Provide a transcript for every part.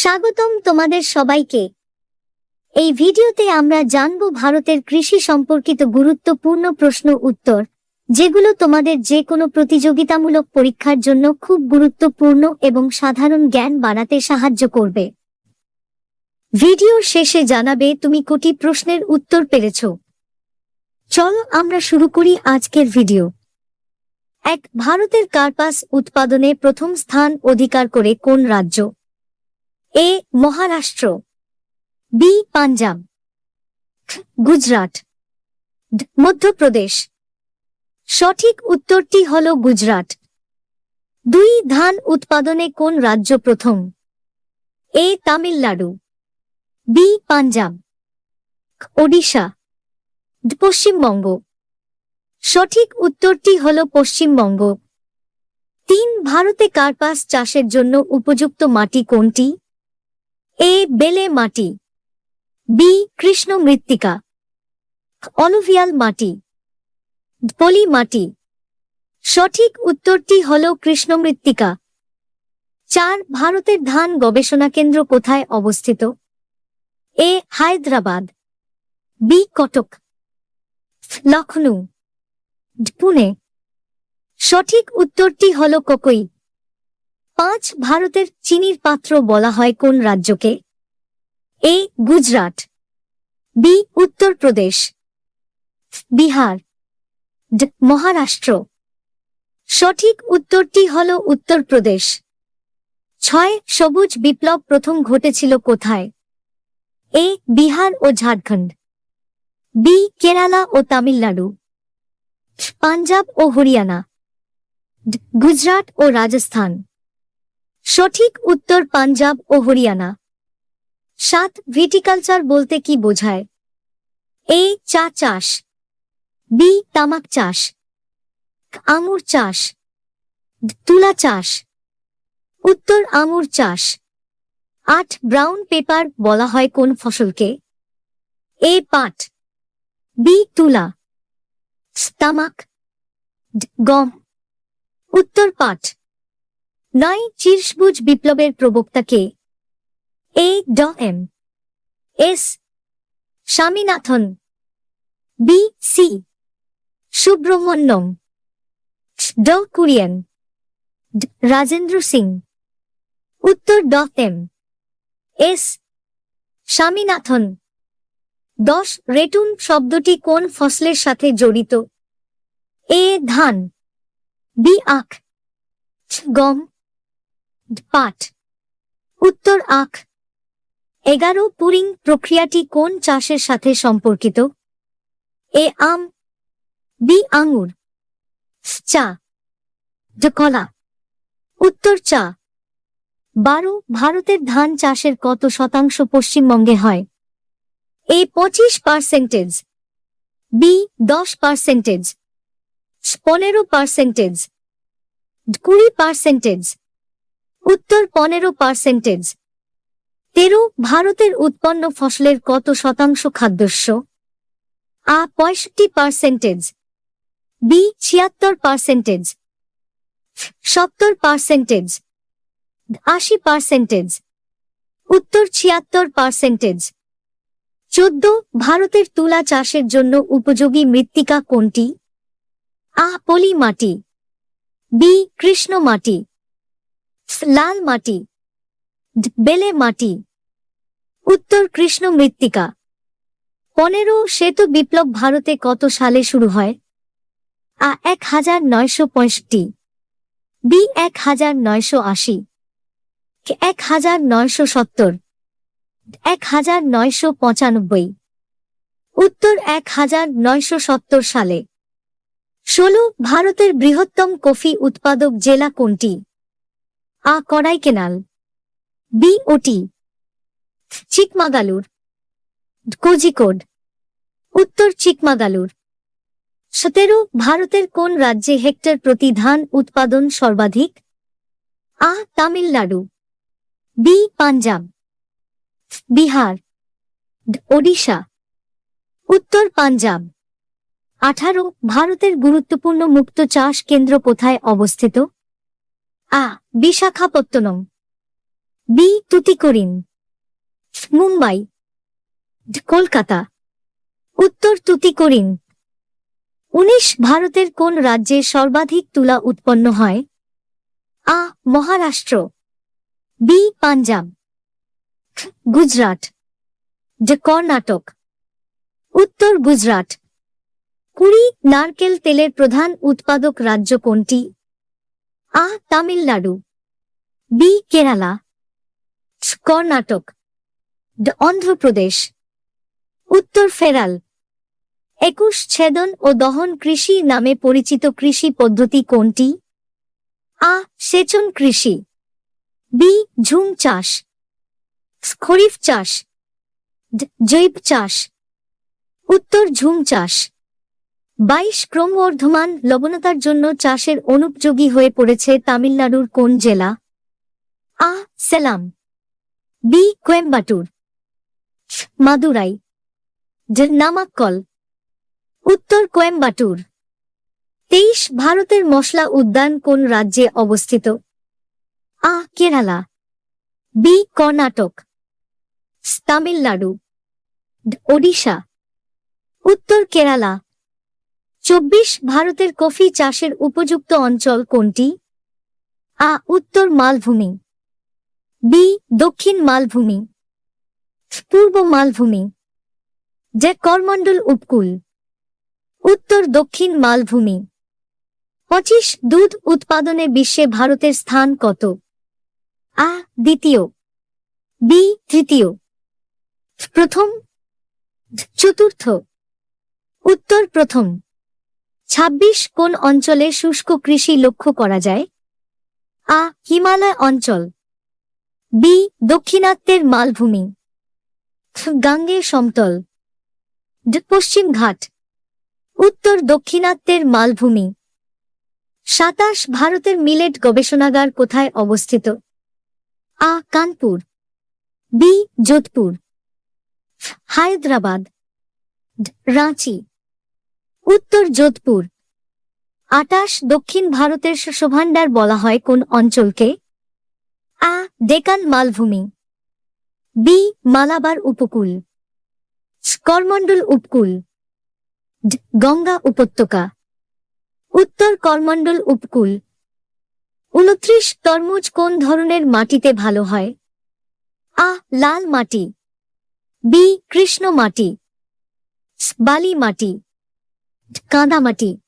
স্বাগতম তোমাদের সবাইকে। এই ভিডিওতে আমরা জানব ভারতের কৃষি সম্পর্কিত গুরুত্বপূর্ণ প্রশ্ন উত্তর, যেগুলো তোমাদের যে কোনো প্রতিযোগিতামূলক পরীক্ষার জন্য খুব গুরুত্বপূর্ণ এবং সাধারণ জ্ঞান বাড়াতে সাহায্য করবে। ভিডিওর শেষে জানাবে তুমি কোটি প্রশ্নের উত্তর পেরেছ। চলো আমরা শুরু করি আজকের ভিডিও। এক, ভারতের কার্পাস উৎপাদনে প্রথম স্থান অধিকার করে কোন রাজ্য? এ মহারাষ্ট্র। বি পাঞ্জাব। গুজরাট। মধ্যপ্রদেশ। সঠিক উত্তরটি হল গুজরাট। দুই ধান উৎপাদনে কোন রাজ্য প্রথম? এ তামিলনাড়ু। বি পাঞ্জাব। ওডিশা। পশ্চিমবঙ্গ। সঠিক উত্তরটি হল পশ্চিমবঙ্গ। তিন ভারতে কার্পাস চাষের জন্য উপযুক্ত মাটি কোনটি? এ বেলে মাটি। বি কৃষ্ণ মৃত্তিকা। অলুভিয়াল মাটি। পলি মাটি। সঠিক উত্তরটি হল কৃষ্ণ মৃত্তিকা। চার, ভারতের ধান গবেষণা কেন্দ্র কোথায় অবস্থিত? এ, হায়দ্রাবাদ। বি, কটক। লখনৌ পুনে। সঠিক উত্তরটি হল কোকই। পাঁচ ভারতের চিনির পাত্র বলা হয় কোন রাজ্যকে? A, Gujarat, B, Uttar Pradesh, Bihar Maharashtra. সঠিক উত্তরটি হল উত্তরপ্রদেশ। ছয়, সবুজ বিপ্লব প্রথম ঘটেছিল কোথায়? এ, বিহার ও ঝাড়খণ্ড। বি, কেরালা ও তামিলনাড়ু। পাঞ্জাব ও হরিয়ানা। গুজরাট ও রাজস্থান। সঠিক উত্তর পাঞ্জাব ও হরিয়ানা। সাত ভিটিকালচার বলতে কি বোঝায়? এ, চা চাষ। বি, তামাক চাষ। আঙুর চাষ। তুলা চাষ। উত্তর, আঙুর চাষ। আট, ব্রাউন পেপার বলা হয় কোন ফসলকে? এ, পাট। বি, তুলা। তামাক। গম। উত্তর, পাট। নয় চিরসবুজ বিপ্লবের প্রবক্তাকে এ. ড M. S. Swaminathan. B. C. Subramaniam ড. কুরিয়ান। রাজেন্দ্র সিং। উত্তর ড এম। এস. স্বামীনাথন। দশ রেটুন শব্দটি কোন ফসলের সাথে জড়িত? এ. ধান। বি. আখ। গম। পাট উত্তর আখ। এগারো পুরিং প্রক্রিয়াটি কোন চাষের সাথে সম্পর্কিত? এ আম বি আঙুর চা ড, কলা। উত্তর চা। বারো ভারতের ধান চাষের কত শতাংশ পশ্চিমবঙ্গে হয়? এ পঁচিশ পার্সেন্টেজ বি দশ পার্সেন্টেজ পনেরো পার্সেন্টেজ কুড়ি পার্সেন্টেজ উত্তর পনেরো পার্সেন্টেজ তেরো, ভারতের উৎপন্ন ফসলের কত শতাংশ খাদ্যস্য আ, পঁয়ষট্টি পার্সেন্টেজ বি, ছিয়াত্তর পার্সেন্টেজ সত্তর পার্সেন্টেজ আশি পার্সেন্টেজ উত্তর, ছিয়াত্তর পার্সেন্টেজ চোদ্দ, ভারতের তুলা চাষের জন্য উপযোগী মৃত্তিকা কোনটি? আ, পলি মাটি। বি, কৃষ্ণ মাটি। লাল মাটি, বেলে মাটি। উত্তর কৃষ্ণ মৃত্তিকা। পনেরো শ্বেত বিপ্লব ভারতে কত সালে শুরু হয়? আ, এক হাজার নয়শো পঁয়ষট্টি। বি, এক হাজার নয়শো আশি। এক হাজার নয়শো সত্তর। এক হাজার নয়শো পঁচানব্বই। উত্তর, এক হাজার নয়শো সত্তর সালে। ষোলো, ভারতের বৃহত্তম কফি উৎপাদক জেলা কোনটি? আ কড়াইকেনাল বি ওটি চিকমাগালুর। কোজিকোড। উত্তর চিকমাগালুর। সতেরো, ভারতের কোন রাজ্যে হেক্টর প্রতি ধান উৎপাদন সর্বাধিক? আ, তামিলনাড়ু। বি, পাঞ্জাব। বিহার। ওডিশা। উত্তর পাঞ্জাব। আঠারো, ভারতের গুরুত্বপূর্ণ মুক্ত চাষ কেন্দ্র কোথায় অবস্থিত? আ, বিশাখাপত্তনম। বি, তুতিকোরিন। মুম্বাই। কলকাতা। উত্তর তুতিকোরিন। উনিশ, ভারতের কোন রাজ্যে সর্বাধিক তুলা উৎপন্ন হয়? আ, মহারাষ্ট্র। বি, পাঞ্জাব। গুজরাট। ডি, কর্ণাটক। উত্তর গুজরাট। কুড়ি, নারকেল তেলের প্রধান উৎপাদক রাজ্য কোনটি? আ তামিলনাড়ু, বি কেরালা কর্ণাটক অন্ধ্রপ্রদেশ, উত্তর ফেরাল। একুশ ছেদন ও দহন কৃষি নামে পরিচিত কৃষি পদ্ধতি কোনটি? আ সেচন কৃষি, বি ঝুম চাষ খরিফ চাষ জৈব চাষ, উত্তর ঝুম চাষ। বাইশ ক্রমবর্ধমান লবণতার জন্য চাষের অনুপযোগী হয়ে পড়েছে তামিলনাড়ুর কোন জেলা? আ. সেলাম, বি. কোয়েম্বাটুর, মাদুরাই নামাক্কল, উত্তর কোয়েম্বাটুর। তেইশ ভারতের মশলা উদ্যান কোন রাজ্যে অবস্থিত? আ. কেরালা, বি. কর্ণাটক, তামিলনাড়ু ওডিশা, উত্তর কেরালা। চব্বিশ ভারতের কফি চাষের উপযুক্ত অঞ্চল কোনটি? আ, উত্তর মালভূমি, বি, দক্ষিণ মালভূমি, পূর্ব মালভূমি যে করমণ্ডল উপকূল, উত্তর দক্ষিণ মালভূমি, পঁচিশ দুধ উৎপাদনে বিশ্বে ভারতের স্থান কত? আ, দ্বিতীয়, বি, তৃতীয়, প্রথম, চতুর্থ, উত্তর প্রথম। ২৬ কোন অঞ্চলে শুষ্ক কৃষি লক্ষ্য করা যায়? আ, হিমালয় অঞ্চল। বি, দক্ষিণাত্যের মালভূমি। গাঙ্গে সমতল। পশ্চিম ঘাট। উত্তর দক্ষিণাত্যের মালভূমি। সাতাশ, ভারতের মিলেট গবেষণাগার কোথায় অবস্থিত? আ, কানপুর। বি, যোধপুর। হায়দ্রাবাদ। রাঁচি। উত্তর যোধপুর। আটাশ দক্ষিণ ভারতের শোভাণ্ডার বলা হয় কোন অঞ্চলকে? আ, ডেকান মালভূমি। বি, মালাবার উপকূল। করমণ্ডল উপকূল। গঙ্গা উপত্যকা। উত্তর করমণ্ডল উপকূল। উনত্রিশ তরমুজ কোন ধরনের মাটিতে ভালো হয়? আ, লাল মাটি। বি, কৃষ্ণ মাটি। বালি মাটি। কাদামাটি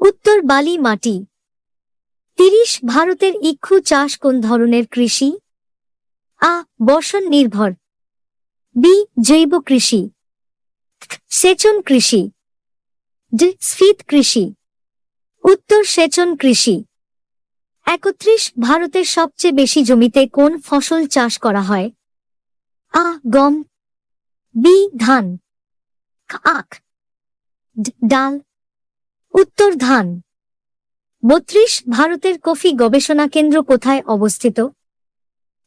উত্তর বালি মাটি। তিরিশ ভারতের ইক্ষু চাষ কোন ধরনের কৃষি? আ বর্ষণ নির্ভর। বি, জৈব কৃষি। সেচন কৃষি। ড স্ফীত কৃষি। উত্তর সেচন কৃষি। একত্রিশ ভারতের সবচেয়ে বেশি জমিতে কোন ফসল চাষ করা হয়? আ, গম। বি, ধান। আখ। ডাল। উত্তর ধান। বত্রিশ ভারতের কফি গবেষণা কেন্দ্র কোথায় অবস্থিত?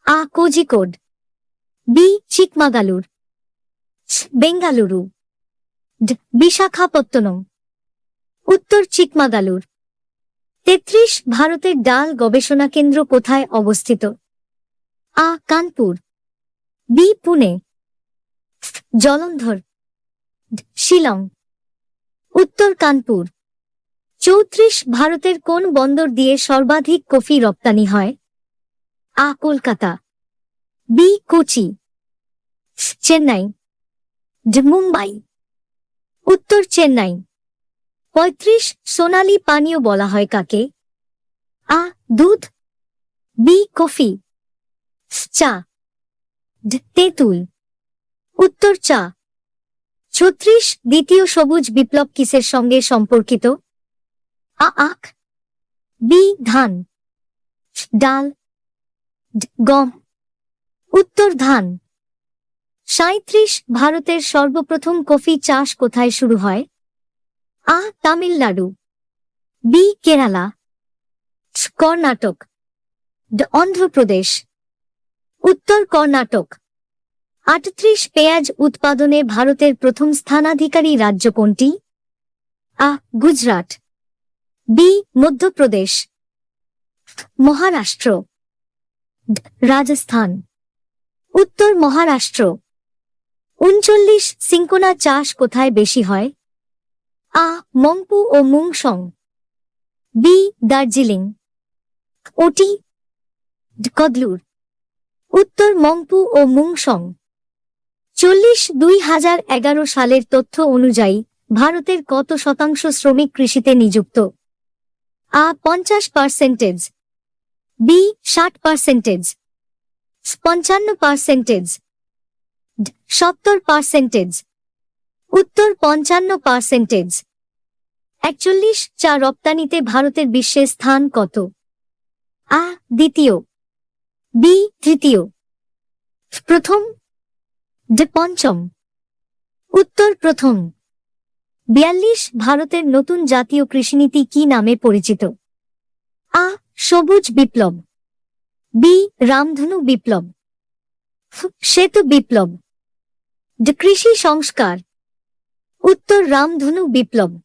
আ, কোজিকোড। বি, চিকমাগালুর। বেঙ্গালুরু। বিশাখাপত্তনম। উত্তর চিকমাগালুর। তেত্রিশ ভারতের ডাল গবেষণা কেন্দ্র কোথায় অবস্থিত? আ, কানপুর। বি, পুনে। জলন্ধর। শিলং। উত্তর কানপুর। চৌত্রিশ ভারতের কোন বন্দর দিয়ে সর্বাধিক কফি রপ্তানি হয়? আ, কলকাতা। বি, কোচি। চেন্নাই। মুম্বাই। উত্তর, চেন্নাই। পঁয়ত্রিশ সোনালী পানীয় বলা হয় কাকে? আ, দুধ। B, coffee. চা। তেঁতুল। উত্তর, চা। ছত্রিশ, দ্বিতীয় সবুজ বিপ্লব কিসের সঙ্গে সম্পর্কিত? আ, আখ। বি, ধান। ডাল। গম। উত্তর, ধান। সাঁত্রিশ ভারতের সর্বপ্রথম কফি চাষ কোথায় শুরু হয়? আ, তামিলনাড়ু। বি, কেরালা। কর্ণাটক। অন্ধ্রপ্রদেশ। উত্তর, কর্ণাটক। আটত্রিশ পেঁয়াজ উৎপাদনে ভারতের প্রথম স্থানাধিকারী রাজ্য কোনটি? আ, গুজরাট। বি, মধ্যপ্রদেশ। মহারাষ্ট্র। রাজস্থান। উত্তর মহারাষ্ট্র। উনচল্লিশ, সিঙ্কোনা চাষ কোথায় বেশি হয়? আ, মংপু ও মুংসং। বি, দার্জিলিং। ওটি কদলুর। উত্তর মংপু ও মুংসং। চল্লিশ দুই হাজার এগারো সালের তথ্য অনুযায়ী, ভারতের কত শতাংশ শ্রমিক কৃষিতে নিযুক্ত? আ, পঞ্চাশ পার্সেন্টেজ। বি, ষাট পার্সেন্টেজ। পঞ্চান্ন পার্সেন্টেজ। সত্তর পার্সেন্টেজ। উত্তর, পঞ্চান্ন পার্সেন্টেজ। একচল্লিশ, চা রপ্তানিতে ভারতের বিশ্বে স্থান কত? আ, দ্বিতীয়। বি, তৃতীয়। প্রথম ডে পঞ্চম। উত্তর প্রথম। বিয়াল্লিশ ভারতের নতুন জাতীয় কৃষিনীতি কি নামে পরিচিত? আ. সবুজ বিপ্লব। বি. রামধনু বিপ্লব। সেতু বিপ্লব। কৃষি সংস্কার। উত্তর রামধনু বিপ্লব।